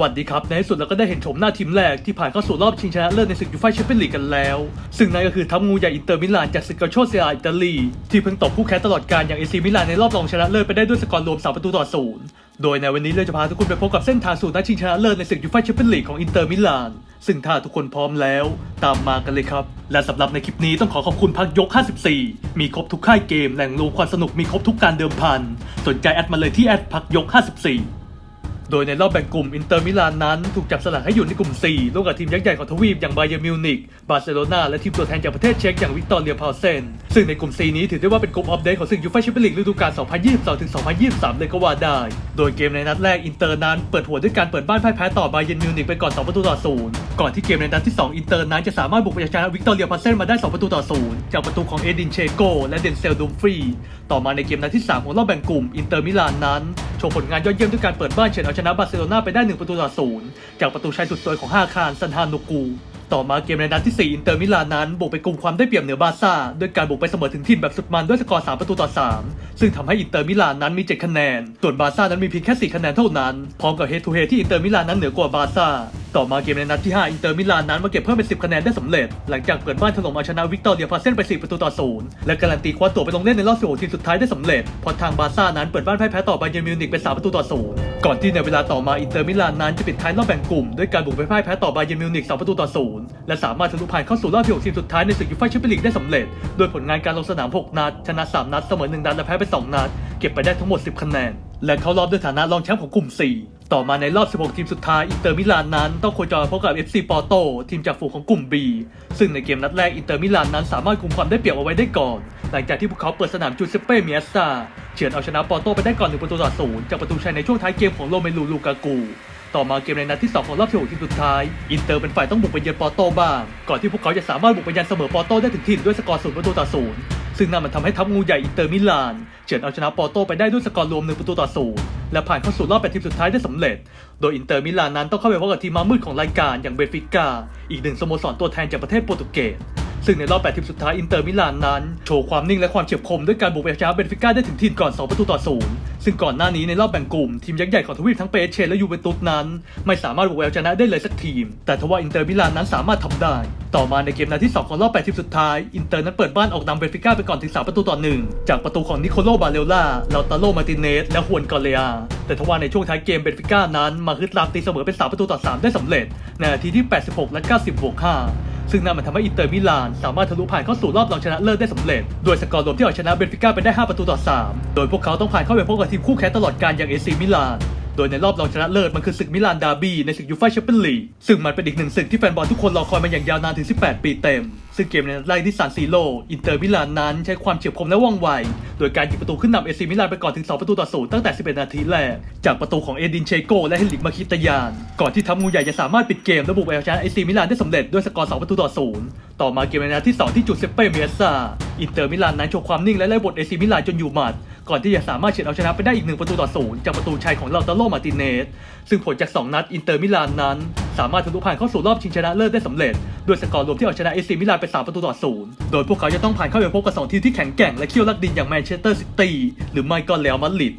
วัสดีครับ ในที่สุดเราก็ได้เห็นโฉมหน้าทีมแรกที่ผ่านเข้าสู่รอบชิงชนะเลิศในศึกยูฟ่าแชมเปี้ยนลีกกันแล้ว ซึ่งนั่นก็คือทัพงูใหญ่อินเตอร์มิลานจากศึกกาโชเซียอิตาลี ที่เพิ่งตบคู่แข่งตลอดการอย่างเอซีมิลานในรอบรองชนะเลิศไปได้ด้วยสกอร์รวม3ประตูต่อศูนย์โดยในวันนี้เราจะพาทุกคนไปพบกับเส้นทางสู่นัดชิงชนะเลิศในศึกยูฟ่าแชมเปี้ยนลีกของอินเตอร์มิลานซึ่งถ้าทุกคนพร้อมแล้ว ตามมากันเลยครับ และสำหรับในคลิปนี้ต้องขอขอบคุณพักยก 54 มีครบทุกค่ายเกมแหล่งรวมความสนุกมีครบทุกการเดิมพันสนใจแอดมาเลยที่แอดพักยก 54 โดยในรอบแบ่งกลุ่มอินเตอร์มิลานนั้นถูกจับสลักให้อยู่ในกลุ่ม 4 ร่วมกับทีมยักษ์ใหญ่ของทวีปอย่างบาเยร์นมิวนิกบาร์เซโลนาและทีมตัวแทนจากประเทศเช็กอย่างวิกตอเรียพาวเซน ซึ่งในกลุ่ม 4 นี้ถือได้ว่าเป็นกลุ่มอัปเดตของศึกยูฟ่าแชมเปี้ยนลีกฤดูกาล 2022-2023 เลยก็ว่าได้ โดยเกมในนัดแรกอินเตอร์นั้นเปิดหัวด้วยการเปิดบ้านพ่ายแพ้ต่อบาเยร์นมิวนิกไปก่อน 2 ประตูต่อศูนย์ก่อนที่เกมในนัดที่ 2 อินเตอร์นั้นจะสามารถบุกไปชนะวิกตอเรียพาวเซนมาได้ 2 ประตูต่อศูนย์จากประตูของเอดินเชโกและเดนเซลดูมฟรีต่อมาในเกมนัดที่ 3 ของรอบแบ่งกลุ่มอินเตอร์มิลานนั้น โชว์ผลงานยอดเยี่ยมด้วยการเปิดบ้านเฉือนเอาชนะบาร์เซโลนาไปได้ 1 ประตูต่อศูนย์จากประตูชัยสุดสวยของฮาคารซันฮานุกูต่อมาเกมในนัดที่ 4 อินเตอร์มิลานนั้นบุกไปกลุ่มความได้เปรียบเหนือบาร์ซ่าด้วยการบุกไปเสมอถึงทีมแบบสุดมันด้วยสกอร์ 3 ประตูต่อ 3 ซึ่งทำให้อินเตอร์มิลานนั้นมี 7 คะแนน ส่วนบาร์ซ่านั้นมีเพียงแค่ 4 คะแนนเท่านั้น พร้อมกับเฮดทูเฮดที่อินเตอร์มิลานนั้นเหนือกว่าบาร์ซ่า ต่อมาเกมในนัดที่ 5 อินเตอร์มิลานนั้นมาเก็บเพิ่มเป็น 10 คะแนนได้สำเร็จ หลังจากเปิดบ้านถล่มเอาชนะวิกตอเรียพาเซนไป 4 ประตูต่อ0และการันตีคว้าตั๋วไปลงเล่นในรอบ16ทีมสุดท้ายได้สำเร็จพราะทางบาร์ซ่านั้นเปิดบ้านพ่ายแพ้ต่อบาเยร์นมิวนิกเป็น3ประตูต่อ0ก่อนที่ในเวลาต่อมาอินเตอร์มิลานนั้นจะปิดท้ายรอบแบ่งกลุ่มด้วยการบุกไปพ่ายแพ้ต่อบาเยร์นมิวนิก2ประตูต่อ0และสามารถทะลุผ่านเข้าสู่รอบ16ทีมสุดท้ายในศึกยูฟ่าแชมเปี้ยนลีกได้สำเร็จโดยผลงานการลงสนาม 6 นัดชนะ 3 นัดเสมอ 1 นัดและแพ้ไป 2 นัด เก็บไปได้ทั้งหมด 10 คะแนนและเข้ารอบด้วยฐานะรองแชมป์ของกลุ่ม 4 ต่อมาในรอบ 16 ทีมสุดท้ายอินเตอร์มิลานนั้น ต้องโคจรพบกับ FC ปอร์โตทีมจากฝูงของกลุ่ม B ซึ่งในเกมนัดแรกอินเตอร์มิลานนั้นสามารถคุมความได้เปรียบเอาไว้ได้ก่อน หลังจากที่พวกเขาเปิดสนามจูเซเป้เมียสซาเฉือนเอาชนะปอร์โตไปได้ก่อน 1 ประตูต่อศูนย์จากประตูชัยในช่วงท้ายเกมของโรเมลูลูกากูต่อมาเกมในนัดที่ 2 ของรอบ 16 ทีมสุดท้าย อินเตอร์เป็นฝ่ายต้องบุกไปเยือนปอร์โตบ้าง ก่อนที่พวกเขาจะสามารถบุกไปยันเสมอปอร์โตได้ถึงถิ่นด้วยสกอร์ศูนย์ประตูต่อศูนย์ ซึ่งนั่นมันทำให้ทัพงูใหญ่อินเตอร์มิลานเฉือนเอาชนะปอร์โตไปได้ด้วยสกอร์รวม1ประตูต่อศูนย์และผ่านเข้าสู่รอบแปดทีมสุดท้ายได้สำเร็จ โดยอินเตอร์มิลานนั้นต้องเข้าไปพบกับทีมมามืดของรายการอย่างเบฟิก้าอีกหนึ่งสโมสรตัวแทนจากประเทศโปรตุเกสซึ่งในรอบ 8 ทีมสุดท้ายอินเตอร์มิลานนั้น โชว์ความนิ่งและความเฉียบคมด้วยการบุกไปชนะเบนฟิก้าได้ถึงทีมก่อน 2 ประตูต่อศูนย์ ซึ่งก่อนหน้านี้ในรอบแบ่งกลุ่ม ทีมยักษ์ใหญ่ของทวีปทั้งเปเชและยูเวนตุสนั้น ไม่สามารถบุกไปเอาชนะได้เลยสักทีม แต่ทว่าอินเตอร์มิลานนั้นสามารถทำได้ ต่อมาในเกมนัดที่ 2 ของรอบ 8 ทีมสุดท้าย อินเตอร์นั้นเปิดบ้านออกนำเบนฟิก้าไปก่อนถึง 3 ประตูต่อ1จากประตูของนิโคโลบาเลล่าลาตาโลมาติเนสและฮวนกอเลอาแต่ทว่าในช่วงท้ายเกมเบนฟิก้านั้นมาฮึดลามตีเสมอเป็น3ประตูต่อ3ได้สำเร็จในนาทีที่ 86 และ 90บวก5 ซึ่งนั่นมันทำให้อินเตอร์มิลานสามารถทะลุผ่านเข้าสู่รอบรองชนะเลิศได้สำเร็จ โดยสกอร์รวมที่เอาชนะเบนฟิก้าไปได้ 5 ประตูต่อ 3 โดยพวกเขาต้องผ่านเข้าไปพบกับทีมคู่แข่งตลอดการอย่างเอซีมิลาน โดยในรอบรองชนะเลิศมันคือศึกมิลานดาร์บี้ในศึกยูฟ่าแชมเปี้ยนลีกซึ่งมันเป็นอีกหนึ่งศึกที่แฟนบอลทุกคนรอคอยมาอย่างยาวนานถึง 18 ปีเต็ม ซึ่งเกมในนัดแรกที่ซานซีโรอินเตอร์มิลานนั้นใช้ความเฉียบคมและว่องไว โดยการยิงประตูขึ้นนำเอซีมิลานไปก่อนถึง 2 ประตูต่อศูนย์ตั้งแต่ 11 นาทีแรก จากประตูของเอดินเชโกและเฮนริกมาคิตยาน ก่อนที่ทัพงูใหญ่จะสามารถปิดเกมและบุกไปเอาชนะเอซีมิลานได้สำเร็จด้วยสกอร์ 2 ประตูต่อศูนย์ต่อมาเกมในนัดที่ 2 ที่จูเซเป้เมียซาอินเตอร์มิลานนั้นโชว์ความนิ่งและไล่บทเอซีมิลานจนอยู่หมัด ก่อนที่จะสามารถเฉือนเอาชนะไปได้อีกหนึ่งประตูต่อศูนย์จากประตูชัยของลาตาโลมาติเนส ซึ่งผลจาก 2 นัดอินเตอร์มิลานนั้น สามารถทะลุผ่านเข้าสู่รอบชิงชนะเลิศได้สำเร็จด้วยสกอร์รวมที่เอาชนะเอซีมิลานไป 3 ประตูต่อศูนย์โดยพวกเขาจะต้องผ่านเข้าไปพบกับ 2 ทีมที่แข็งแกร่งและเขี้ยวลักดินอย่างแมนเชสเตอร์ซิตี้หรือไม่ก็เรอัลมาดริด